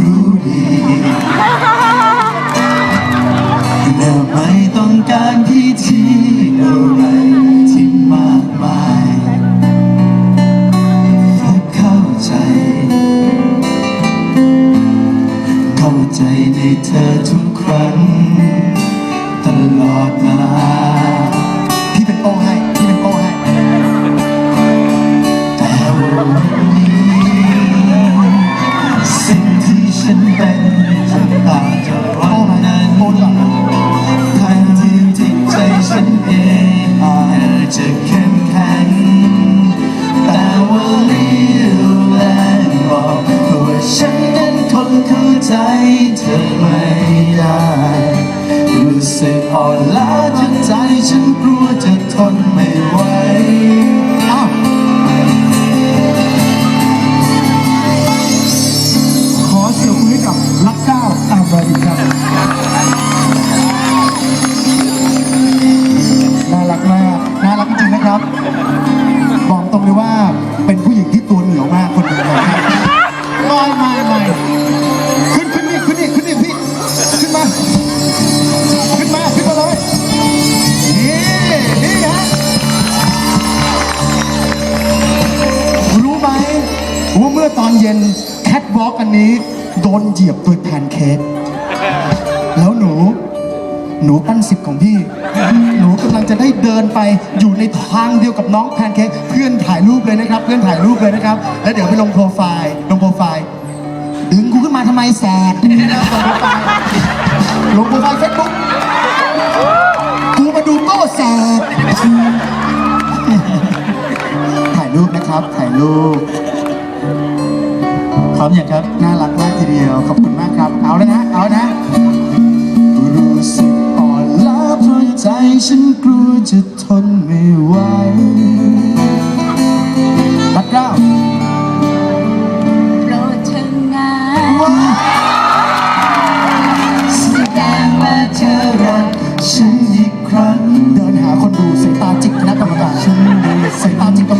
รู้ดีและไม่ต้องการพิธีอะไรที่มากมายแค่เข้าใจ เข้าใจในเธอทุกครั้ง เข้ คทวอล์กอันนี้ โดนเหยียบโดยแพนเค้กแล้วหนู หนูปั้นสิบของพี่ หนูกำลังจะได้เดินไปอยู่ในทางเดียวกับน้องแพนเค้กเพื่อนถ่ายรูปเลยนะครับ เพื่อนถ่ายรูปเลยนะครับ แล้วเดี๋ยวไปลงโปรไฟล์ลงโปรไฟล์ดึงกูขึ้นมาทำไมแสบลงโปรไฟล์ลงโปรไฟล์เฟซบุ๊กกูมาดูโต้แสบถ่ายรูปนะครับ ถ่ายรูป พร้อมอย่างครับ น่ารักมากทีเดียว ขอบคุณมากครับ เอาเลยนะ เอานะ รู้สึกอ่อนล้าเพราะใจฉันกลัวจะทนไม่ไหวรักเก้าโปรดเธองาว้าแสดงว่าเธอรักฉันอีกครั้ง เดินหาคนดูสายตาจิกคณะกรรมการสายตาจิกกรร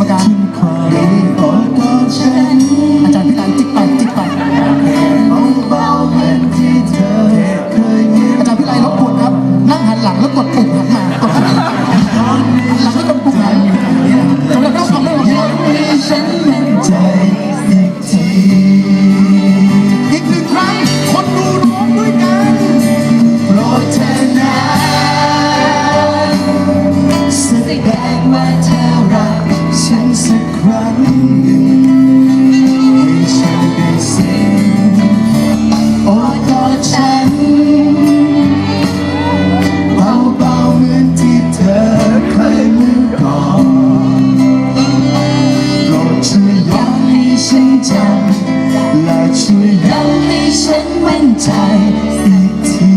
มการความ จำและช่วยย้ำให้ฉันมั่นใจอีกที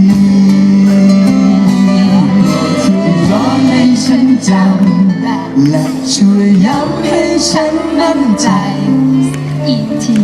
ช่วยย้ำให้ฉันจำและช่วยย้ำให้ฉันมั่นใจอีกที